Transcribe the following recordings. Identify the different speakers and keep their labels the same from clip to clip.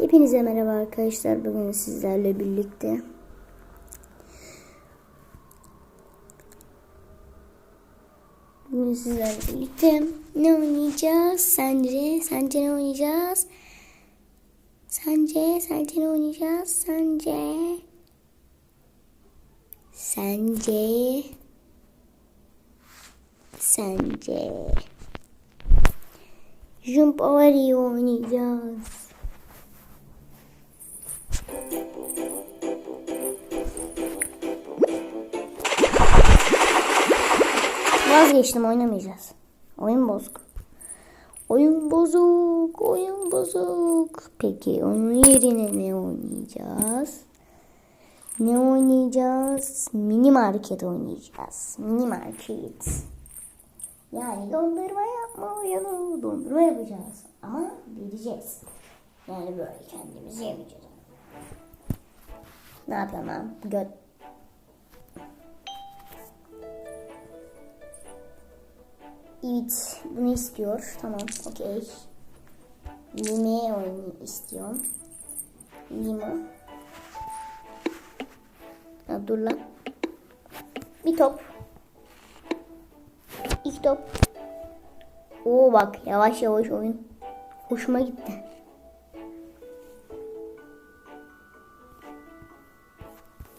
Speaker 1: Hepinize merhaba arkadaşlar. Bugün sizlerle birlikte Bugün sizlerle birlikte ne oynayacağız? Sence? Sence ne oynayacağız? Sence? Sence ne oynayacağız? Sence? Sence? Sence? Jump Avario oynayacağız. Vazgeçtim oynamayacağız. Oyun bozuk. Oyun bozuk, oyun bozuk. Peki onun yerine ne oynayacağız? Ne oynayacağız? Mini market oynayacağız. Mini market. Yani dondurma yapma oyunu. Dondurma yapacağız. Ama vereceğiz. Yani böyle kendimiz yemeyeceğiz. Ne yapıyorum lan? Göt. Evet, bunu istiyor. Tamam, okey. Lime oyunu istiyorum. Lima. Ha, dur lan. Bir top. İki top. Oo bak yavaş yavaş oyun. Hoşuma gitti.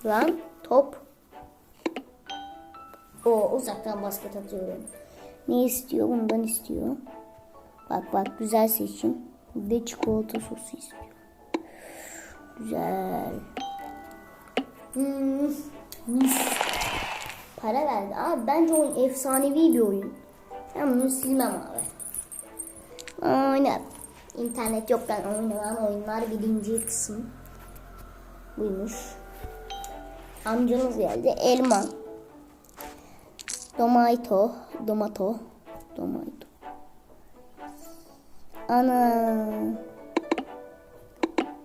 Speaker 1: Lan top. O uzaktan basket atıyorum. Ne istiyor? Bundan istiyor. Bak bak güzel seçim. Ve çikolata sosu istiyor. Güzel. Hmm, mis. Para verdi. Abi bence oyun efsanevi bir oyun. Ben bunu silmem abi. Oynat. İnternet yokken oynanan oyunlar birinci kısım. Buymuş. Amcamız geldi. Elma. Domato. Domato. Domato. Ana.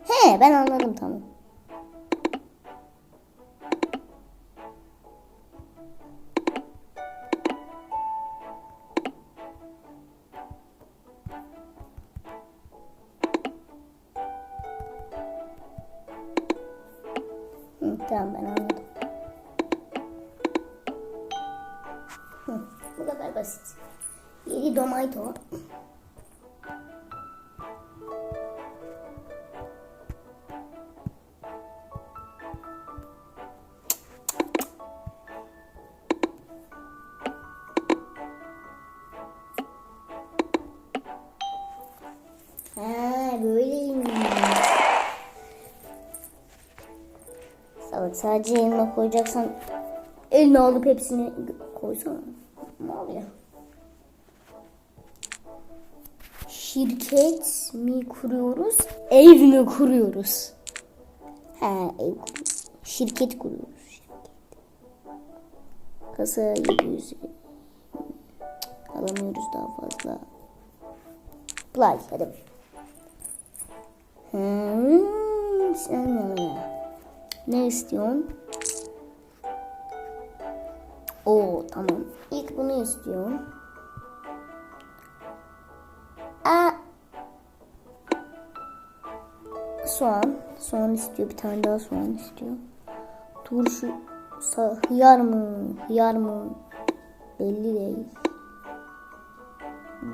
Speaker 1: He ben anladım tamam. Bu kadar basit. Yedi domato. Ha böyleymiş. Sadece elma koyacaksan eline alıp hepsini koysana. Ne oluyor? Şirket mi kuruyoruz? Ev mi kuruyoruz? Ha ev kuruyoruz. Şirket kuruyoruz. Şirket. Kasa 700. Cık, Alamıyoruz daha fazla. Play hadi. Hmm, sen ne? Ne istiyorsun? Tamam. İlk bunu istiyorum. Aa. Soğan. Soğan istiyor. Bir tane daha soğan istiyor. Turşu. Hıyar mı? Hıyar mı? Belli değil.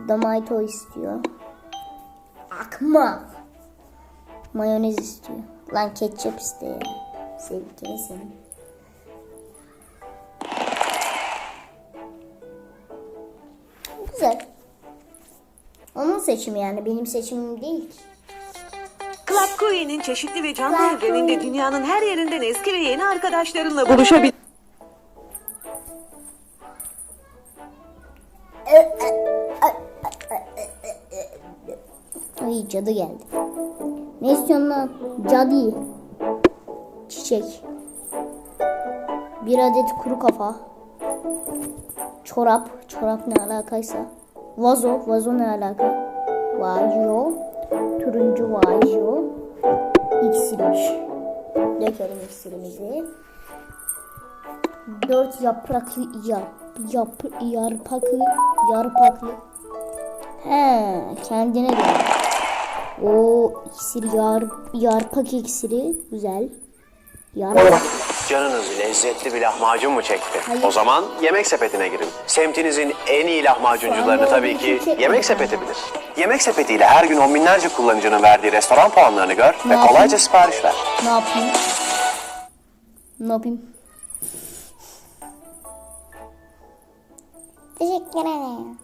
Speaker 1: Tomato istiyor. Akma. Mayonez istiyor. Lan ketçap iste ya. Sevgili senin. Güzel. Onun seçimi yani benim seçimim değil.
Speaker 2: Club Kore'nin çeşitli ve canlı
Speaker 1: Club
Speaker 2: evreninde
Speaker 1: Korea.
Speaker 2: dünyanın her yerinden eski ve yeni arkadaşlarınla buluşabilir.
Speaker 1: Ay cadı geldi. Ne istiyorsun lan? Cadı. Çiçek. Bir adet kuru kafa. Çorap. Çorap ne alakaysa. Vazo. Vazo ne alaka? Vajo. Turuncu vajo. İksirmiş. Dökelim iksirimizi. Dört yapraklı yap, yap, yarpaklı yarpaklı. He, kendine göre. O iksir yar, yarpak iksiri güzel. Yarpak.
Speaker 3: Canınız lezzetli bir lahmacun mu çekti?
Speaker 1: Hayır.
Speaker 3: O zaman yemek sepetine girin. Semtinizin en iyi lahmacuncularını tabii ki yemek sepeti bilir. Yemek sepetiyle her gün on binlerce kullanıcının verdiği restoran puanlarını gör ve
Speaker 1: yapayım?
Speaker 3: kolayca sipariş ver.
Speaker 1: Ne yapayım? Ne yapayım? Teşekkür ederim.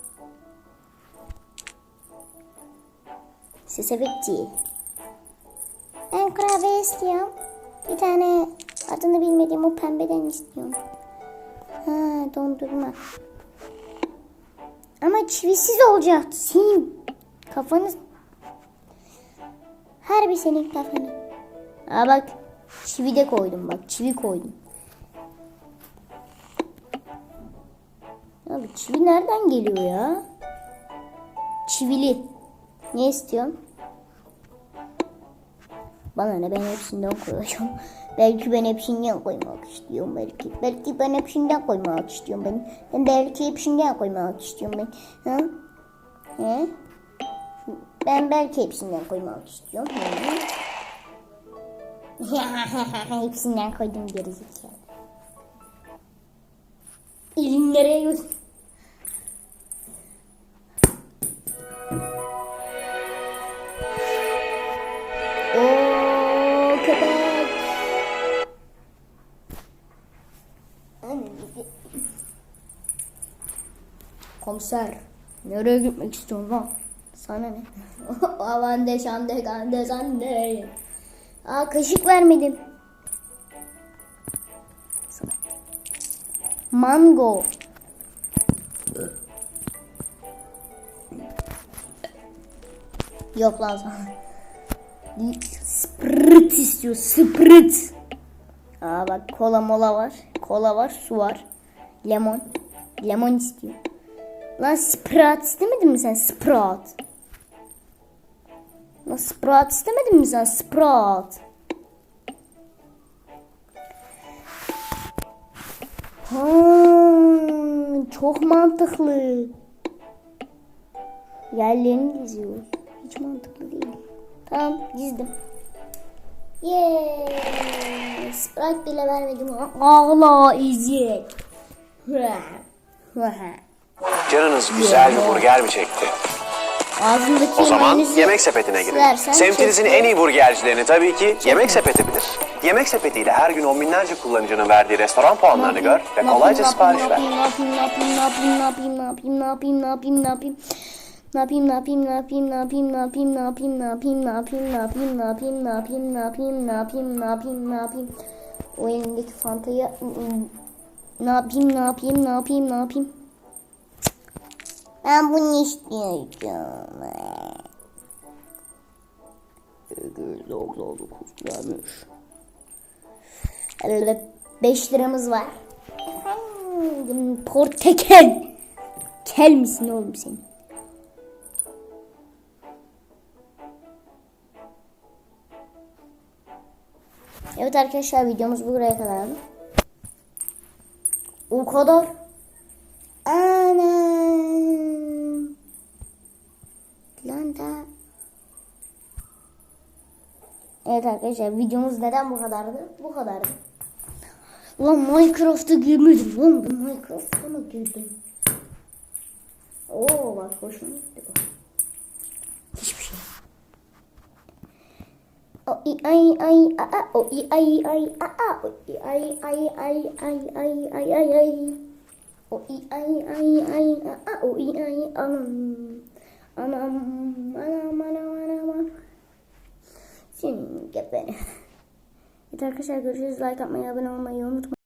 Speaker 1: Ses efekti. Ben kurabiye istiyorum. Bir tane adını bilmediğim o pembeden istiyorum. Ha dondurma. Ama çivisiz olacaktı. Senin kafanız... Harbi senin kafanı. Aa bak çivi de koydum bak çivi koydum. Abi çivi nereden geliyor ya? Çivili. Ne istiyorsun? Bana ne ben hepsinden koyacağım. Belki ben hepsinden koymak istiyorum belki. Belki ben hepsinden koymak istiyorum ben. Ben belki hepsinden koymak istiyorum ben. Ha? He? Ben belki hepsinden koymak istiyorum. Hepsinden koydum gerizekalı. Elin nereye götür? Komiser. Nereye gitmek istiyorsun lan? Sana ne? Aman de şande gande sande. Aa kaşık vermedim. Mango. Yok lan sana. Sprit istiyor. Sprit. Aa bak kola mola var. Kola var. Su var. Lemon. Lemon istiyor. Lan Sprite istemedin mi sen? Sprite. Lan Sprite istemedin mi sen? Sprite. Ha, çok mantıklı. Yerlerini diziyoruz. Hiç mantıklı değil. Tamam dizdim. Yeee. Sprite bile vermedim. Ağla izi.
Speaker 3: Canınız güzel bir burger mi çekti?
Speaker 1: Ağzındaki
Speaker 3: O zaman
Speaker 1: mayonezi
Speaker 3: yemek sepetine girin. Semtinizin
Speaker 1: çekti.
Speaker 3: en iyi burgercilerini tabii ki yemek sepeti bilir. Yemek sepetiyle her gün on binlerce kullanıcının verdiği restoran puanlarını gör ve kolayca sipariş ver.
Speaker 1: Ne yapayım, ne yapayım, ne yapayım, ne yapayım, ne yapayım, ne yapayım, ne yapayım, ne yapayım. Ne yapayım, ne yapayım, ne yapayım, ne yapayım, ne yapayım, ne yapayım, ne yapayım, ne yapayım, ne yapayım, ne yapayım, ne yapayım, ne yapayım, ne yapayım, ne yapayım, ne yapayım. O elindeki fantayı ne yapayım, ne yapayım, ne yapayım, ne yapayım. Ben bunu istiyorum. Evet, 5 liramız var. Efendim, Portekel. Kel misin oğlum sen? Evet arkadaşlar videomuz buraya kadardı. O kadar. Evet arkadaşlar videomuz neden bu kadardı? Bu kadardı. Ulan Minecraft'a girmedim lan ben Minecraft'a mı girdim? Oo bak hoşuma gitti bu. Hiçbir şey. O i ay ay a a o i ay ay a a o i ay ay ay ay ay ay ay ay o i ay ay ay a a o i ay anam anam anam anam anam senin gebeni. Evet arkadaşlar görüşürüz. Like atmayı, abone olmayı unutmayın.